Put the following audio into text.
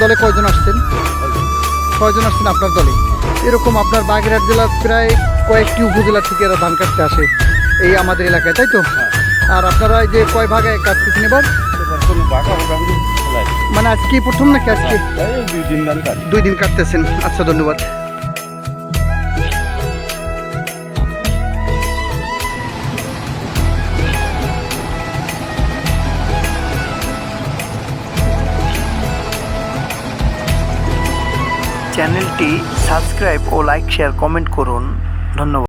দলে কয়জন আসছেন? কয়জন আসছেন আপনার দলে? এরকম আপনার বাগেরহাট জেলার প্রায় কয়েকটি উপজেলা থেকে এরা ধান কাটতে আসে এই আমাদের এলাকায় তাই তো? আর আপনারা এই যে কয় ভাগে কাটতেছেন এবার? মানে আজকে প্রথম নাকি আজকে? দুই দিন কাটতেছেন। আচ্ছা ধন্যবাদ। চ্যানেলটি সাবস্ক্রাইব ও লাইক শেয়ার কমেন্ট করুন। ধন্যবাদ।